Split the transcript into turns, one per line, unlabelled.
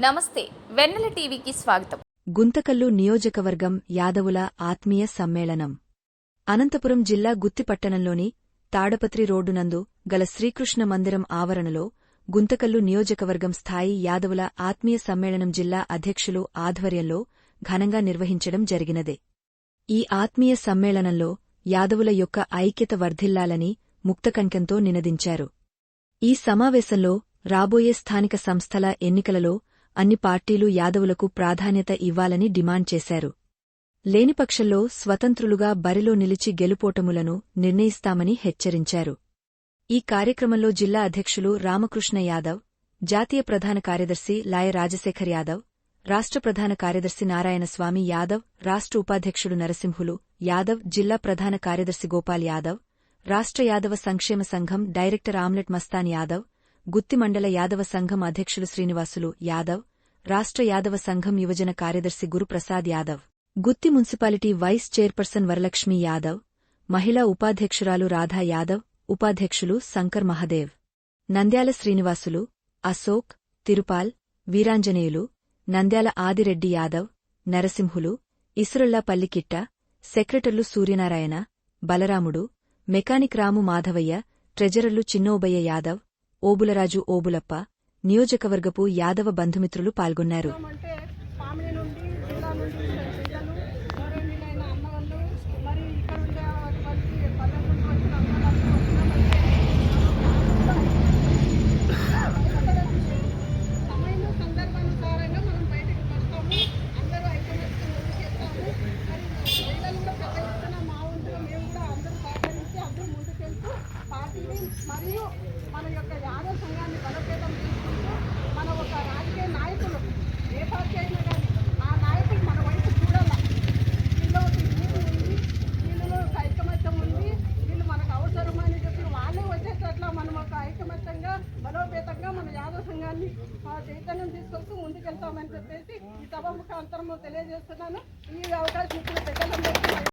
నమస్తే వెన్నెల టీవీకి స్వాగతం.
గుంతకల్లు నియోజకవర్గం యాదవుల ఆత్మీయ సమ్మేళనం. అనంతపురం జిల్లా గుత్తిపట్టణంలోని తాడపత్రి రోడ్డునందు గల శ్రీకృష్ణ మందిరం ఆవరణలో గుంతకల్లు నియోజకవర్గం స్థాయి యాదవుల ఆత్మీయ సమ్మేళనం జిల్లా అధ్యక్షులు ఆధ్వర్యంలో ఘనంగా నిర్వహించడం జరిగినదే. ఈ ఆత్మీయ సమ్మేళనంలో యాదవుల యొక్క ఐక్యత వర్ధిల్లాలని ముక్తకంఠంతో నినదించారు. ఈ సమావేశంలో రాబోయే స్థానిక సంస్థల ఎన్నికలలో అన్ని పార్టీలు యాదవులకు ప్రాధాన్యత ఇవ్వాలని డిమాండ్ చేశారు. లేనిపక్షంలో స్వతంత్రులుగా బరిలో నిలిచి గెలుపోటములను నిర్ణయిస్తామని హెచ్చరించారు. ఈ కార్యక్రమంలో జిల్లా అధ్యక్షులు రామకృష్ణ యాదవ్ జాతీయ ప్రధాన కార్యదర్శి లాయ రాజశేఖర్ యాదవ్ రాష్ట్ర ప్రధాన కార్యదర్శి నారాయణస్వామి యాదవ్ రాష్ట్ర ఉపాధ్యక్షుడు నరసింహులు యాదవ్ జిల్లా ప్రధాన కార్యదర్శి గోపాల్ యాదవ్ రాష్ట్ర యాదవ సంక్షేమ సంఘం డైరెక్టర్ ఆమ్లెట్ మస్తాన్ యాదవ్ గుత్తి మండల యాదవ సంఘం అధ్యక్షులు శ్రీనివాసులు యాదవ్ రాష్ట్ర యాదవ సంఘం యువజన కార్యదర్శి Guruprasad Yadav Gooty municipality vice chairperson Varalakshmi Yadav మహిళా ఉపాధ్యక్షురాలు రాధా యాదవ్ ఉపాధ్యక్షులు శంకర్ మహదేవ్ నంద్యాల శ్రీనివాసులు అశోక్ తిరుపాల్ వీరాంజనేయులు నంద్యాల ఆదిరెడ్డి యాదవ్ నరసింహులు ఇసురల్లా పల్లికిట్ట సెక్రటర్లు సూర్యనారాయణ బలరాముడు మెకానిక్ రాము మాధవయ్య ట్రెజరర్లు చిన్నోబయ్య యాదవ్ ఓబులరాజు ఓబులప్ప నియోజకవర్గపు యాదవ బంధుమిత్రులు పాల్గొన్నారు.
ముందుకెళ్తూ పార్టీని మరియు మన యొక్క యాదవ సంఘాన్ని బలోపేతం చేసుకుంటూ మన ఒక రాజకీయ నాయకులు ఏ పార్టీ అయినా కానీ ఆ నాయకులు మన వైపు చూడాల. వీళ్ళు ఒక ఉంది వీళ్ళలో ఒక ఐకమత్యం ఉంది వీళ్ళు మనకు అవసరం అని చెప్పి వాళ్ళే వచ్చేటట్ల మనం ఒక ఐకమత్యంగా బలోపేతంగా మన యాదవ సంఘాన్ని ఆ, చైతన్యం తీసుకొస్తూ ముందుకెళ్తామని చెప్పేసి ఈ సభ ముఖాంతరము తెలియజేస్తున్నాను. ఈ అవకాశం ఇచ్చిన పెద్దలందరికీ